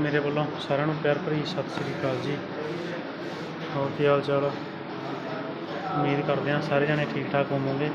ਮੇਰੇ ਵੱਲੋਂ ਸਾਰਿਆਂ ਨੂੰ ਪਿਆਰ ਭਰੀ ਸਤਿ ਸ੍ਰੀ ਅਕਾਲ ਜੀ। ਹੋਰ ਕੀ ਹਾਲ ਚਾਲ? ਉਮੀਦ ਕਰਦੇ ਹਾਂ ਸਾਰੇ ਜਣੇ ਠੀਕ ਠਾਕ ਹੋਵੋਗੇ।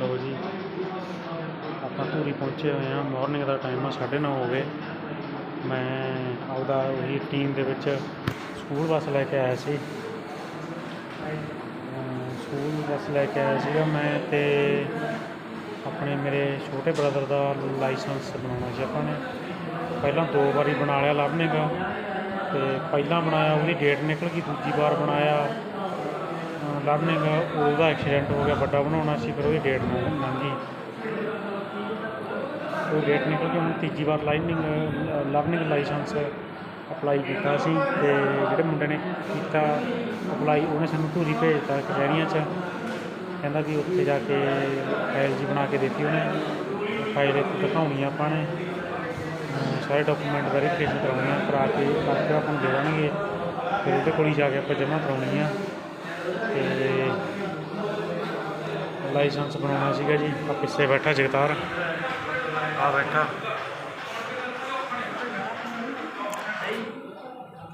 ਲਓ ਜੀ, ਆਪਾਂ ਧੂਰੀ ਪਹੁੰਚੇ ਹੋਏ ਹਾਂ। ਮਾਰਨਿੰਗ ਦਾ ਟਾਈਮ ਆ 9:30 ਹੋ ਗਏ। ਮੈਂ ਆਪਦਾ ਉਹੀ ਟੀਮ ਦੇ ਵਿੱਚ ਸਕੂਲ ਬੱਸ ਲੈ ਕੇ ਆਇਆ ਸੀ। ਸਕੂਲ ਬੱਸ ਲੈ ਕੇ ਆਇਆ ਸੀਗਾ ਮੈਂ ਤੇ ਆਪਣੇ ਮੇਰੇ ਛੋਟੇ ਬ੍ਰਦਰ ਦਾ ਲਾਇਸੈਂਸ ਬਣਾਉਣਾ ਸੀ ਆਪਾਂ ਨੇ। ਪਹਿਲਾਂ ਦੋ ਵਾਰੀ ਬਣਾ ਲਿਆ ਲਵਨਿੰਗ ਤੇ ਪਹਿਲਾਂ ਬਣਾਇਆ, ਉਹਦੀ ਡੇਟ ਨਿਕਲ ਗਈ, ਦੂਜੀ ਵਾਰ ਬਣਾਇਆ। ਲਰਨਿੰਗ ਉਹਦਾ ਐਕਸੀਡੈਂਟ ਹੋ ਗਿਆ, ਵੱਡਾ ਬਣਾਉਣਾ ਸੀ, ਫਿਰ ਉਹਦੀ ਡੇਟ ਲੰਘ ਉਹ ਡੇਟ ਨਿਕਲ ਗਈ, ਹੁਣ ਤੀਜੀ ਵਾਰ ਲਾਈਨਿੰਗ ਲਰਨਿੰਗ ਲਾਇਸੈਂਸ ਅਪਲਾਈ ਕੀਤਾ ਸੀ ਤੇ ਜਿਹੜੇ ਮੁੰਡੇ ਨੇ ਕੀਤਾ ਅਪਲਾਈ ਉਹਨੇ ਸਾਨੂੰ ਧੂਰੀ ਭੇਜਤਾ ਕਚਹਿਰੀਆਂ 'ਚ। ਕਹਿੰਦਾ ਵੀ ਉੱਥੇ ਜਾ ਕੇ ਫਾਈਲ ਜੀ ਬਣਾ ਕੇ ਦਿੱਤੀ ਉਹਨੇ। ਫਾਈਲ ਇੱਕ ਦਿਖਾਉਣੀ ਆਪਾਂ ਨੇ। ਸਾਰੇ ਡਾਕੂਮੈਂਟ ਵੈਰੀਫਿਕੇਸ਼ਨ ਕਰਾਉਣੀ ਆ ਕਰਾ ਕੇ ਕਰਕੇ ਆਪਾਂ ਨੂੰ ਦੇ ਦੇਣਗੇ। ਫਿਰ ਉਹਦੇ ਕੋਲ ਹੀ ਜਾ ਕੇ ਆਪਾਂ ਜਮ੍ਹਾਂ ਕਰਾਉਣੀ ਆ। ਤੇ ਲਾਇਸੈਂਸ ਬਣਾਉਣਾ ਸੀਗਾ ਜੀ ਆ ਪਿੱਛੇ ਬੈਠਾ ਜਗਤਾਰ। ਆ ਬੈਠਾ।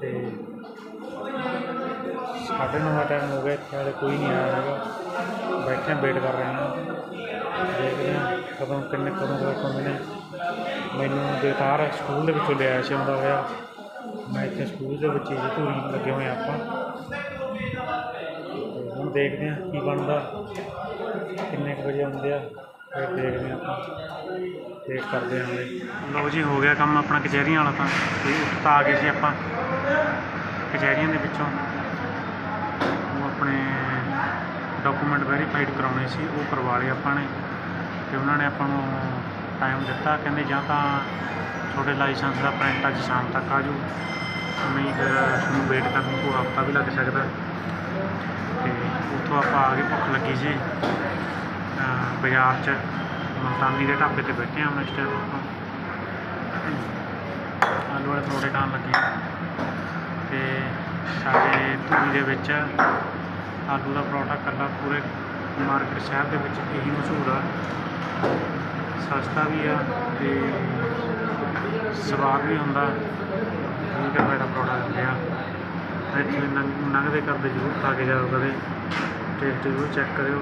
ਤੇ ਸਾਢੇ ਨੌ ਦਾ ਟਾਈਮ ਹੋ ਗਿਆ ਇੱਥੇ ਹਾਲੇ ਕੋਈ ਨਹੀਂ ਆਇਆ ਹੈਗਾ। ਬੈਠੇ ਵੇਟ ਕਰ ਰਹੇ ਹਾਂ ਦੇਖਦੇ ਹਾਂ ਕਦੋਂ ਕਿੰਨੇ ਕਦੋਂ ਤੱਕ ਆਉਂਦੇ ਨੇ। ਮੈਨੂੰ ਜਗਤਾਰ ਸਕੂਲ ਦੇ ਵਿੱਚੋਂ ਲਿਆਇਆ ਸੀ, ਆਉਂਦਾ ਹੋਇਆ। ਮੈਂ ਇੱਥੇ ਸਕੂਲ ਦੇ ਵਿੱਚ ਹੀ ਧੂਰੀ ਲੱਗੇ ਹੋਏ ਆਪਾਂ। ਹੁਣ ਦੇਖਦੇ ਹਾਂ ਕੀ ਬਣਦਾ, ਕਿੰਨੇ ਕੁ ਵਜੇ ਆਉਂਦੇ ਆ, ਫਿਰ ਦੇਖਦੇ ਹਾਂ ਆਪਾਂ। ਵੇਟ ਕਰਦੇ ਹਾਂ ਹਲੇ ਲਓ ਜੀ, ਹੋ ਗਿਆ ਕੰਮ ਆਪਣਾ ਕਚਹਿਰੀਆਂ ਵਾਲਾ ਤਾਂ। ਤੇ ਉੱਠ ਤਾਂ ਆ ਗਏ ਸੀ ਆਪਾਂ ਕਚਹਿਰੀਆਂ ਦੇ ਵਿੱਚੋਂ। ਉਹ ਆਪਣੇ ਡਾਕੂਮੈਂਟ ਵੈਰੀਫਾਈਡ ਕਰਾਉਣੇ ਸੀ, ਉਹ ਕਰਵਾ ਲਏ ਆਪਾਂ ਨੇ। ਤੇ ਉਹਨਾਂ ਨੇ ਆਪਾਂ ਨੂੰ ਟਾਈਮ ਦਿੱਤਾ। ਕਹਿੰਦੇ ਜਾਂ ਤਾਂ ਤੁਹਾਡੇ ਲਾਇਸੈਂਸ ਦਾ ਪ੍ਰਿੰਟ ਅੱਜ ਸ਼ਾਮ ਤੱਕ ਆ ਜੂ ਨਹੀਂ ਫਿਰ ਤੁਹਾਨੂੰ ਵੇਟ ਕਰਨ ਨੂੰ ਕੋਈ ਹਫ਼ਤਾ ਵੀ ਲੱਗ ਸਕਦਾ। ਤੇ ਉੱਥੋਂ ਆਪਾਂ ਆ ਕੇ ਭੁੱਖ ਲੱਗੀ ਸੀ ਬਾਜ਼ਾਰ 'ਚ ਮਲਤਾਨੀ ਦੇ ਢਾਬੇ ਤੇ ਬੈਠੇ ਹਾਂ ਹੁਣ ਇਸ ਟਾਈਮ ਆਲੂ ਵਾਲੇ ਪਰੌਂਠੇ ਖਾਣ ਲੱਗੇ ਤੇ ਸਾਡੇ ਧੂਰੀ ਦੇ ਵਿੱਚ ਆਲੂ ਦਾ ਪਰੌਂਠਾ ਕੱਲਾ ਪੂਰੇ ਮਾਰਕੀਟ ਸ਼ਹਿਰ ਦੇ ਵਿੱਚ ਇਹੀ ਮਸ਼ਹੂਰ ਆ। ਸਸਤਾ ਵੀ ਆ ਅਤੇ ਸਵਾਦ ਵੀ ਹੁੰਦਾ। ਠੀਕ ਹੈ ਮੇਰਾ ਪਰੌਂਠਾ ਦਿੰਦੇ ਆ ਇੱਥੇ ਲੰਘਦੇ ਕਰਦੇ ਜ਼ਰੂਰ ਖਾ ਕੇ ਜਾਓ ਕਦੇ। ਟੇਸਟ ਜ਼ਰੂਰ ਚੈੱਕ ਕਰਿਓ।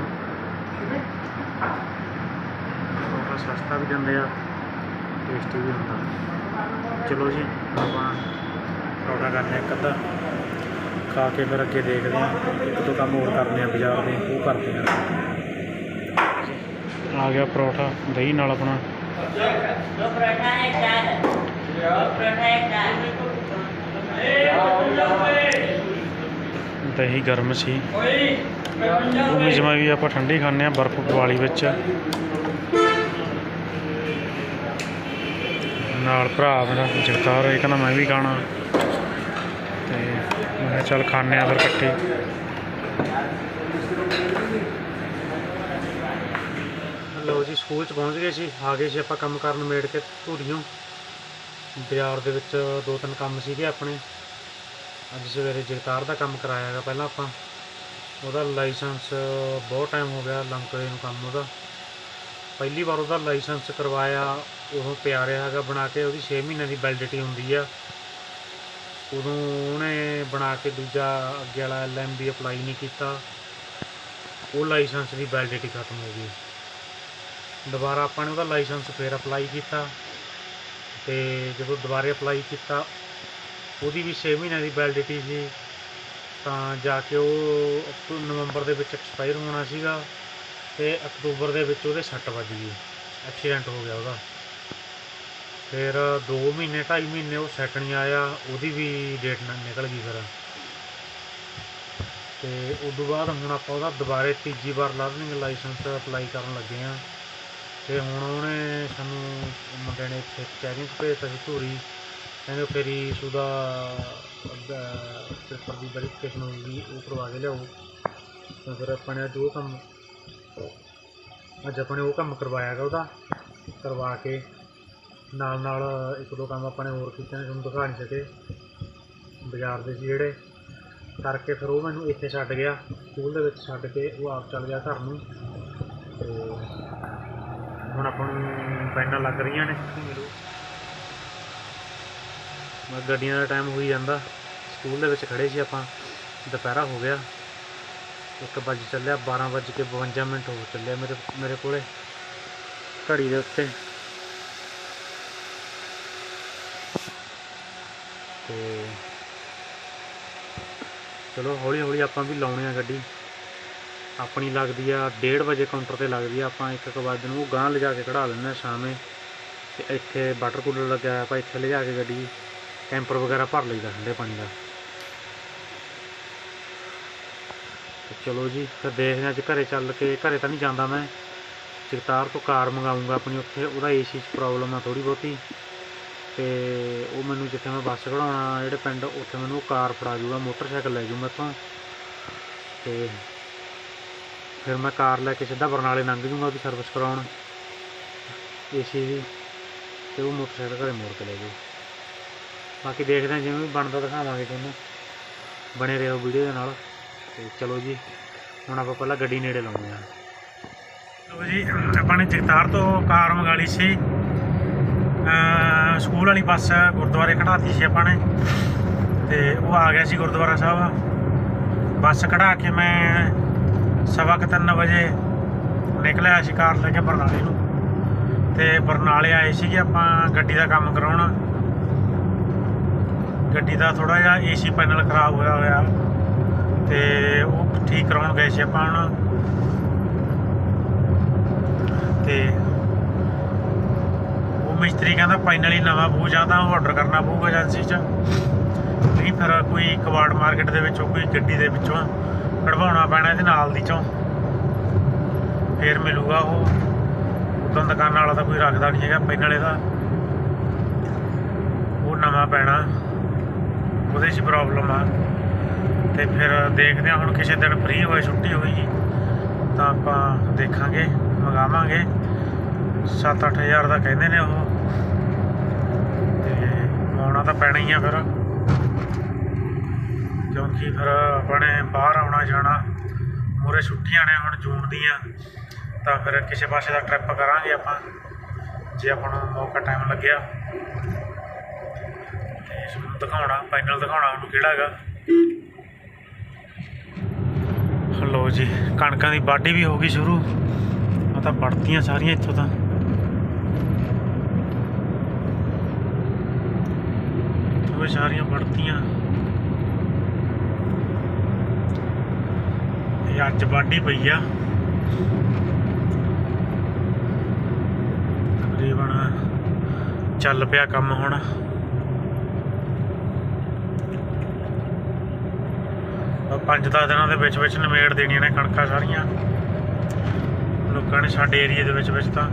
ਪਰੌਂਠਾ ਸਸਤਾ ਵੀ ਦਿੰਦੇ ਆ ਟੇਸਟੀ ਵੀ ਹੁੰਦਾ। ਚਲੋ ਜੀ, ਆਪਾਂ ਪਰੌਂਠਾ ਕਰਨੇ ਇੱਕ ਅੱਧਾ। ਖਾ ਕੇ ਫਿਰ ਅੱਗੇ ਦੇਖਦੇ ਹਾਂ ਇੱਕ ਦੋ ਕੰਮ ਹੋਰ ਕਰਨੇ ਆ ਬਾਜ਼ਾਰ ਦੇ, ਉਹ ਕਰਦੇ ਆ। ਆ ਗਿਆ ਪਰੌਠਾ, ਦਹੀਂ ਨਾਲ ਆਪਣਾ। ਦਹੀਂ ਗਰਮ ਸੀ। ਉਹ ਵੀ ਜਿਵੇਂ ਵੀ ਆਪਾਂ ਠੰਡੀ ਖਾਂਦੇ ਆ ਬਰਫ਼ ਦਿਵਾਲੀ ਵਿੱਚ। ਨਾਲ ਭਰਾ ਮੇਰਾ ਜਗਤਾਰ ਇਹ ਕਹਿੰਦਾ ਮੈਂ ਵੀ ਖਾਣਾ। ਤੇ ਮੈਂ ਚੱਲ ਖਾਣੇ ਆ ਫਿਰ ਇਕੱਠੇ। ਲਓ ਜੀ ਸਕੂਲ ਚ ਪਹੁੰਚ ਗਏ ਸੀ ਆ ਗਏ ਸੀ ਆਪਾਂ ਕੰਮ ਕਰਨ ਮੇੜ ਕੇ ਧੂੜੀਆਂ ਬਾਜ਼ਾਰ ਦੇ ਵਿੱਚ ਦੋ ਤਿੰਨ ਕੰਮ ਸੀਗੇ ਆਪਣੇ। ਅੱਜ ਸਵੇਰੇ ਜਗਤਾਰ ਦਾ ਕੰਮ ਕਰਾਇਆ ਹੈਗਾ ਪਹਿਲਾਂ ਆਪਾਂ। ਉਹਦਾ ਲਾਇਸੈਂਸ ਬਹੁਤ ਟਾਈਮ ਹੋ ਗਿਆ ਲੰਕੜੇ ਨੂੰ ਕੰਮ ਉਹਦਾ। ਪਹਿਲੀ ਵਾਰ ਉਹਦਾ ਲਾਇਸੈਂਸ ਕਰਵਾਇਆ, ਉਹ ਪਿਆ ਰਿਹਾ ਹੈਗਾ ਬਣਾ ਕੇ। ਉਹਦੀ 6 ਮਹੀਨਿਆਂ ਦੀ ਵੈਲਿਡਿਟੀ ਹੁੰਦੀ ਆ। ਉਦੋਂ ਉਹਨੇ ਬਣਾ ਕੇ ਦੂਜਾ ਅੱਗੇ ਵਾਲਾ ਐਲਐਮਬੀ ਅਪਲਾਈ ਨਹੀਂ ਕੀਤਾ। ਉਹ ਲਾਇਸੈਂਸ ਦੀ ਵੈਲਿਡਿਟੀ ਖਤਮ ਹੋ ਗਈ। ਦੁਬਾਰਾ ਆਪਾਂ ਨੇ ਉਹਦਾ ਲਾਇਸੈਂਸ ਫੇਰ ਅਪਲਾਈ ਕੀਤਾ ਤੇ ਜਦੋਂ ਦੁਬਾਰੇ ਅਪਲਾਈ ਕੀਤਾ, ਉਹਦੀ ਵੀ 6 ਮਹੀਨਿਆਂ ਦੀ ਵੈਲਿਡਿਟੀ ਸੀ, ਤਾਂ ਜਾ ਕੇ ਉਹ ਅਕਤੂ- ਨਵੰਬਰ ਦੇ ਵਿੱਚ ਐਕਸਪਾਇਰ ਹੋਣਾ ਸੀਗਾ ਤੇ ਅਕਤੂਬਰ ਦੇ ਵਿੱਚ ਉਹਦੇ ਸੱਟ ਵੱਜ ਗਈ ਐਕਸੀਡੈਂਟ ਹੋ ਗਿਆ ਉਹਦਾ। ਫਿਰ 2 ਮਹੀਨੇ 2.5 ਮਹੀਨੇ ਉਹ ਸੈੱਟ ਨਹੀਂ ਆਇਆ, ਉਹਦੀ ਵੀ ਡੇਟ ਨਿਕਲ ਗਈ ਫਿਰ। ਤੇ ਉਸ ਤੋਂ ਬਾਅਦ ਹੁਣ ਆਪਾਂ ਉਹਦਾ ਦੁਬਾਰੇ ਤੀਜੀ ਵਾਰ ਲਰਨਿੰਗ ਲਾਇਸੈਂਸ ਅਪਲਾਈ ਕਰਨ ਲੱਗੇ ਆ। ਅਤੇ ਹੁਣ ਉਹਨੇ ਸਾਨੂੰ ਮੁੰਡੇ ਨੇ ਇੱਥੇ ਕਚਹਿਰੀ 'ਚ ਭੇਜਤਾ ਸੀ ਧੂਰੀ। ਕਹਿੰਦੇ ਫੇਰੀ ਸੁਦਾ ਪੇਪਰ ਦੀ ਵੈਰੀਫਿਕੇਸ਼ਨ ਹੋਊਗੀ, ਉਹ ਕਰਵਾ ਕੇ ਲਿਆਓ। ਤਾਂ ਫਿਰ ਆਪਾਂ ਨੇ ਅੱਜ ਉਹ ਕੰਮ ਅੱਜ ਆਪਾਂ ਨੇ ਉਹ ਕੰਮ ਕਰਵਾਇਆ ਹੈਗਾ ਉਹਦਾ, ਕਰਵਾ ਕੇ। ਨਾਲ ਨਾਲ ਇੱਕ ਦੋ ਕੰਮ ਆਪਾਂ ਨੇ ਹੋਰ ਕੀਤੇ ਨੇ, ਤੁਹਾਨੂੰ ਦਿਖਾ ਨਹੀਂ ਸਕੇ। ਬਾਜ਼ਾਰ ਦੇ ਸੀ ਜਿਹੜੇ ਕਰਕੇ ਫਿਰ ਉਹ ਮੈਨੂੰ ਇੱਥੇ ਛੱਡ ਗਿਆ। ਸਕੂਲ ਦੇ ਵਿੱਚ ਛੱਡ ਕੇ ਉਹ ਆਪ ਚੱਲ ਗਿਆ ਘਰ ਨੂੰ। ਤੇ ਹੁਣ ਆਪਾਂ ਨੂੰ ਪੈਨਾਂ ਲੱਗ ਰਹੀਆਂ ਨੇ। ਮਿਲੋ ਗੱਡੀਆਂ ਦਾ ਟਾਈਮ ਹੋਈ ਜਾਂਦਾ। ਸਕੂਲ ਦੇ ਵਿੱਚ ਖੜੇ ਸੀ ਆਪਾਂ। ਦੁਪਹਿਰਾ ਹੋ ਗਿਆ। ਇੱਕ ਵੱਜ ਚੱਲਿਆ 12 ਵੱਜ ਕੇ 52 ਮਿੰਟ ਹੋ ਚੱਲਿਆ ਮੇਰੇ ਮੇਰੇ ਕੋਲੇ। ਘੜੀ ਦੇ ਉੱਤੇ। ਤੇ ਚਲੋ ਹੌਲੀ ਹੌਲੀ ਆਪਾਂ ਵੀ ਲਾਉਣੇ ਆ ਗੱਡੀ। ਆਪਣੀ ਲੱਗਦੀ ਆ 1:30 ਵਜੇ ਕਾਊਂਟਰ ਤੇ ਲੱਗਦੀ ਆ, ਆਪਾਂ ਇੱਕ ਇੱਕ ਵਜੇ ਨੂੰ ਗਾਂ ਲਿਜਾ ਕੇ ਕਢਾ ਲੈਂਦੇ ਆ ਸ਼ਾਮੇ। ਤੇ ਇੱਥੇ ਵਾਟਰ ਕੂਲਰ ਲੱਗਿਆ ਆਪਾਂ ਇੱਥੇ ਲਿਜਾ ਕੇ ਗੱਡੀ ਕੈਂਪਰ ਵਗੈਰਾ ਭਰ ਲਈਦਾ ਠੰਡੇ ਪਾਣੀ ਦਾ। ਚਲੋ ਜੀ, ਫਿਰ ਦੇਖਦੇ ਹਾਂ ਜੇ ਘਰੇ ਚੱਲ ਕੇ, ਘਰੇ ਤਾਂ ਨਹੀਂ ਜਾਂਦਾ ਮੈਂ। ਜਗਤਾਰ ਤੋਂ ਕਾਰ ਮੰਗਾਉਂਗਾ ਆਪਣੀ ਉੱਥੇ, ਉਹਦਾ ਏਸੀ 'ਚ ਪ੍ਰੋਬਲਮ ਆ ਥੋੜੀ ਬਹੁਤੀ। ਤੇ ਉਹ ਮੈਨੂੰ ਜਿੱਥੇ ਮੈਂ ਬੱਸ ਕਢਾਉਣਾ, ਜਿਹੜੇ ਪਿੰਡ, ਉੱਥੇ ਮੈਨੂੰ ਉਹ ਕਾਰ ਫੜਾ ਜੂਗਾ, ਮੋਟਰਸਾਈਕਲ ਲੈ ਜੂ ਮੇਰੇ ਤੋਂ ਤੇ ਫਿਰ ਮੈਂ ਕਾਰ ਲੈ ਕੇ ਸਿੱਧਾ ਬਰਨਾਲੇ ਲੰਘ ਜੂੰਗਾ ਉਹਦੀ ਸਰਵਿਸ ਕਰਾਉਣ। ਏਸੀ ਦੀ। ਤੇ ਉਹ ਮੋਟਰਸਾਈਕਲ ਘਰੇ ਮੋੜ ਕੇ ਲੈ ਜਾਊ ਬਾਕੀ ਦੇਖਦੇ ਹਾਂ ਜਿਵੇਂ ਵੀ ਬਣਦਾ ਦਿਖਾਵਾਂਗੇ ਤੁਹਾਨੂੰ। ਬਣੇ ਰਹੋ ਵੀਡੀਓ ਦੇ ਨਾਲ। ਤੇ ਚਲੋ ਜੀ, ਹੁਣ ਆਪਾਂ ਪਹਿਲਾਂ ਗੱਡੀ ਨੇੜੇ ਲਾਉਂਦੇ ਹਾਂ। ਚਲੋ ਜੀ, ਆਪਾਂ ਨੇ ਜਗਤਾਰ ਤੋਂ ਕਾਰ ਮੰਗਾ ਲਈ ਸੀ। ਸਕੂਲ ਵਾਲੀ ਬੱਸ ਗੁਰਦੁਆਰੇ ਕਢਾਤੀ ਸੀ ਆਪਾਂ ਨੇ। ਤੇ ਉਹ ਆ ਗਿਆ ਸੀ ਗੁਰਦੁਆਰਾ ਸਾਹਿਬ। ਬੱਸ ਕਢਾ ਕੇ ਮੈਂ ਸਵਾ ਕੁ ਤਿੰਨ ਵਜੇ ਨਿਕਲਿਆ ਸੀ ਕਾਰ ਲੈ ਕੇ ਬਰਨਾਲੇ ਨੂੰ। ਤੇ ਬਰਨਾਲੇ ਆਏ ਸੀਗੇ ਆਪਾਂ ਗੱਡੀ ਦਾ ਕੰਮ ਕਰਾਉਣ। ਗੱਡੀ ਦਾ ਥੋੜਾ ਜਿਹਾ ਏਸੀ ਪੈਨਲ ਖਰਾਬ ਹੋਇਆ ਹੋਇਆ। ਤੇ ਉਹ ਠੀਕ ਕਰਾਉਣ ਗਏ ਸੀ ਆਪਾਂ ਹੁਣ। ਤੇ ਉਹ ਮਿਸਤਰੀ ਕਹਿੰਦਾ ਪੈਨਲ ਹੀ ਨਵਾਂ ਬੂ ਜਾਂ ਤਾਂ ਉਹ ਆਰਡਰ ਕਰਨਾ ਪਊਗਾ ਏਜੰਸੀ 'ਚ। ਨਹੀਂ ਫਿਰ ਕੋਈ ਕਵਾੜ ਮਾਰਕੀਟ ਦੇ ਵਿੱਚੋਂ, ਕੋਈ ਗੱਡੀ ਦੇ ਵਿੱਚੋਂ ਕਢਵਾਉਣਾ ਪੈਣਾ ਇਹਦੇ ਨਾਲ ਦੀ ਚੋਂ। ਫੇਰ ਮਿਲੂਗਾ ਉਹ। ਉਦੋਂ ਦੁਕਾਨਾਂ ਵਾਲਾ ਤਾਂ ਕੋਈ ਰੱਖਦਾ ਨਹੀਂ ਹੈਗਾ ਪਹਿਲਾਂ ਵਾਲੇ ਦਾ। ਉਹ ਨਵਾਂ ਪੈਣਾ। ਉਹਦੇ 'ਚ ਪ੍ਰੋਬਲਮ ਆ। ਤੇ ਫਿਰ ਦੇਖਦੇ ਹਾਂ ਹੁਣ ਕਿਸੇ ਦਿਨ ਫ੍ਰੀ ਹੋਏ, ਛੁੱਟੀ ਹੋਈ, ਤਾਂ ਆਪਾਂ ਦੇਖਾਂਗੇ, ਮੰਗਾਵਾਂਗੇ। 7-8000 ਦਾ ਕਹਿੰਦੇ ਨੇ ਉਹ। ਤੇ ਆਉਣਾ ਤਾਂ ਪੈਣਾ ਹੀ ਆ ਫਿਰ। ਕਿਉਂਕਿ ਫਿਰ ਆਪਣੇ ਬਾਹਰ ਆਉਣਾ ਜਾਣਾ ਮੂਰੇ ਛੁੱਟੀਆਂ ਨੇ ਹੁਣ ਜੂਨ ਦੀਆਂ, ਤਾਂ ਫਿਰ ਕਿਸੇ ਪਾਸੇ ਦਾ ਟ੍ਰਿਪ ਕਰਾਂਗੇ ਆਪਾਂ, ਜੇ ਆਪਾਂ ਨੂੰ ਮੌਕਾ ਟਾਈਮ ਲੱਗਿਆ। ਤੇ ਤੁਹਾਨੂੰ ਦਿਖਾਉਣਾ ਫਾਈਨਲ ਦਿਖਾਉਣਾ ਉਹਨੂੰ ਕਿਹੜਾ ਹੈਗਾ। ਲੋ ਜੀ, ਕਣਕਾਂ ਦੀ ਵਾਢੀ ਵੀ ਹੋ ਗਈ ਸ਼ੁਰੂ ਆ ਤਾਂ ਵੜਤੀਆਂ ਸਾਰੀਆਂ ਇੱਥੋਂ ਤਾਂ। ਉਹ ਸਾਰੀਆਂ ਵੜਤੀਆਂ। ਇਹ ਅੱਜ ਵਾਢੀ ਪਈ ਆ। ਤਕਰੀਬਨ ਚੱਲ ਪਿਆ ਕੰਮ ਹੁਣ। ਪੰਜ ਦਸ ਦਿਨਾਂ ਦੇ ਵਿੱਚ ਵਿੱਚ ਨਿਮੇੜ ਦੇਣੀਆਂ ਨੇ ਕਣਕਾਂ ਸਾਰੀਆਂ। ਲੋਕਾਂ ਨੇ ਸਾਡੇ ਏਰੀਆ ਦੇ ਵਿੱਚ ਵਿੱਚ ਤਾਂ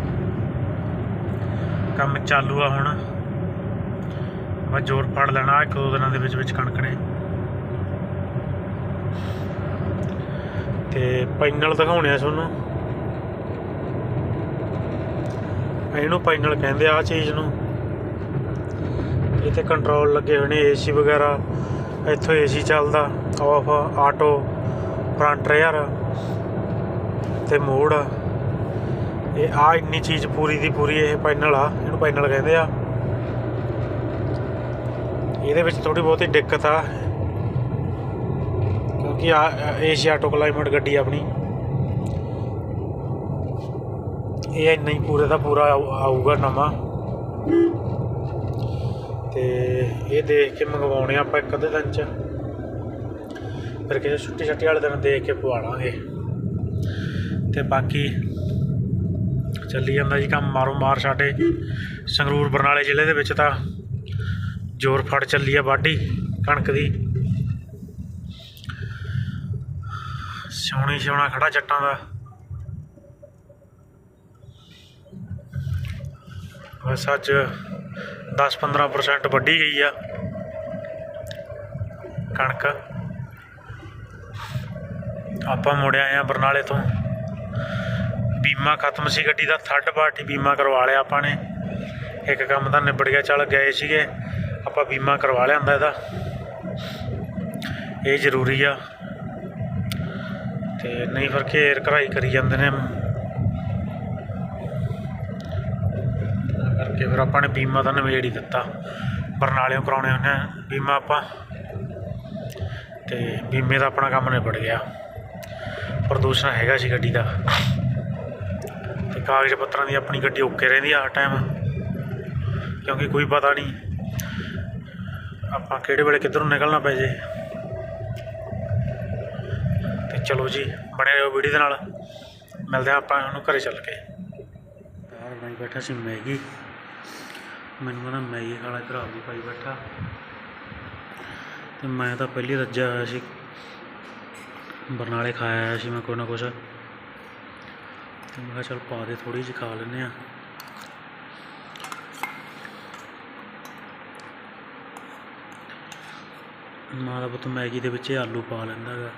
ਕੰਮ ਚਾਲੂ ਆ ਹੁਣ। ਬਸ ਜ਼ੋਰ ਫੜ ਲੈਣਾ ਇੱਕ ਦੋ ਦਿਨਾਂ ਦੇ ਵਿੱਚ ਵਿੱਚ ਕਣਕ ਨੇ। ਤੇ ਪੈਨਲ ਦਿਖਾਉਣੇ ਆ ਤੁਹਾਨੂੰ। ਇਹਨੂੰ ਪੈਨਲ ਕਹਿੰਦੇ ਆ, ਆਹ ਚੀਜ਼ ਨੂੰ। ਇਹ ਤੇ ਕੰਟਰੋਲ ਲੱਗੇ ਹੋਏ ਨੇ ਏਸੀ ਵਗੈਰਾ। ਇੱਥੋਂ ਏਸੀ ਚੱਲਦਾ ਆਫ ਆਟੋ ਫਰੰਟ ਰੇਅਰ ਤੇ ਮੋੜ। ਇਹ ਆ ਇੰਨੀ ਚੀਜ਼ ਪੂਰੀ ਦੀ ਪੂਰੀ ਇਹ ਪੈਨਲ ਆ, ਇਹਨੂੰ ਪੈਨਲ ਕਹਿੰਦੇ ਆ। ਇਹਦੇ ਵਿੱਚ ਥੋੜੀ ਬਹੁਤੀ ਦਿੱਕਤ ਆ। ਕਿਉਂਕਿ ਆ ਏਸ਼ੀਆ ਆਟੋ ਕਲਾਈਮੇਟ ਗੱਡੀ ਆਪਣੀ। ਇਹ ਇੰਨਾ ਹੀ ਪੂਰੇ ਦਾ ਪੂਰਾ ਆਊਗਾ ਨਵਾਂ। ਤੇ ਇਹ ਦੇਖ ਕੇ ਮੰਗਵਾਉਣੇ ਆਪਾਂ ਇੱਕ ਅੱਧੇ ਦਿਨ ਚ। ਫਿਰ ਕਿਸੇ ਛੁੱਟੀ ਛੱਟੀ ਵਾਲੇ ਦਿਨ ਦੇਖ ਕੇ ਪਵਾ ਲਾਂਗੇ। ਤੇ ਬਾਕੀ ਚੱਲੀ ਜਾਂਦਾ ਜੀ ਕੰਮ ਮਾਰੋ ਮਾਰ ਸਾਡੇ ਸੰਗਰੂਰ ਬਰਨਾਲੇ ਜ਼ਿਲ੍ਹੇ ਦੇ ਵਿੱਚ ਤਾਂ ਜ਼ੋਰ ਫੜ ਚੱਲੀ ਆ ਵਾਢੀ ਕਣਕ ਦੀ। ਸਿਉਣੀ ਸਿਉਣਾ ਖੜਾ ਜੱਟਾਂ ਦਾ। ਬਸ ਅੱਜ 10-15% ਵੱਢੀ ਗਈ ਆ ਕਣਕ। ਆਪਾਂ ਮੁੜਿਆ ਆਏ ਆ ਬਰਨਾਲੇ ਤੋਂ। ਬੀਮਾ ਖਤਮ ਸੀ ਗੱਡੀ ਦਾ ਥਰਡ ਪਾਰਟੀ ਬੀਮਾ ਕਰਵਾ ਲਿਆ ਆਪਾਂ ਨੇ। ਇੱਕ ਕੰਮ ਤਾਂ ਨਿਬੜ ਗਿਆ, ਚੱਲ ਗਏ ਸੀਗੇ। ਆਪਾਂ ਬੀਮਾ ਕਰਵਾ ਲਿਆਂਦਾ ਇਹਦਾ। ਇਹ ਜ਼ਰੂਰੀ ਆ। ਤੇ ਨਹੀਂ ਫਿਰ ਘੇਰ ਘਰਾਈ ਕਰੀ ਜਾਂਦੇ ਨੇ। ਕਰਕੇ ਫਿਰ ਆਪਾਂ ਨੇ ਬੀਮਾ ਤਾਂ ਨਵੇੜ ਹੀ ਦਿੱਤਾ। ਬਰਨਾਲਿਓਂ ਕਰਾਉਣੇ ਹੁੰਦੇ ਆ ਬੀਮਾ ਆਪਾਂ। ਤੇ ਬੀਮੇ ਦਾ ਆਪਣਾ ਕੰਮ ਨਿਬੜ ਗਿਆ। ਪ੍ਰਦੂਸ਼ਣ ਹੈਗਾ ਸੀ ਗੱਡੀ ਦਾ। ਤੇ ਕਾਗਜ਼ ਪੱਤਰਾਂ ਦੀ ਆਪਣੀ ਗੱਡੀ ਓਕੇ ਰਹਿੰਦੀ ਆ ਹਰ ਟਾਈਮ ਕਿਉਂਕਿ ਕੋਈ ਪਤਾ ਨਹੀਂ ਆਪਾਂ ਕਿਹੜੇ ਵੇਲੇ ਕਿੱਧਰੋਂ ਨਿਕਲਣਾ ਪੈ ਜੇ। ਚਲੋ ਜੀ, ਬਣੇ ਰਹੋ ਵੀਡੀਓ ਦੇ ਨਾਲ। ਮਿਲਦੇ ਆ ਆਪਾਂ ਉਹਨੂੰ ਘਰੇ ਚੱਲ ਕੇ। ਬਾਹਰ ਬਣਾਈ ਬੈਠਾ ਸੀ ਮੈਗੀ। ਮੈਨੂੰ ਕਹਿੰਦਾ ਮੈਗੀ ਖਾਲਾ ਇੱਧਰ ਆਪਦੀ ਪਾਈ ਬੈਠਾ। ਤੇ ਮੈਂ ਤਾਂ ਪਹਿਲੀ ਰੱਜਿਆ ਹੋਇਆ ਸੀ। ਬਰਨਾਲੇ ਖਾਇਆ ਆਇਆ ਸੀ ਮੈਂ ਕੋਈ ਨਾ ਕੁਛ। ਤੇ ਮੈਂ ਕਿਹਾ ਚੱਲ ਪਾ ਦੇ ਥੋੜੀ ਜਿਹੀ ਖਾ ਲੈਂਦੇ ਆ ਮਾਂ ਦਾ ਪੁੱਤ ਮੈਗੀ ਦੇ ਵਿੱਚ ਆਲੂ ਪਾ ਲੈਂਦਾ ਹੈਗਾ।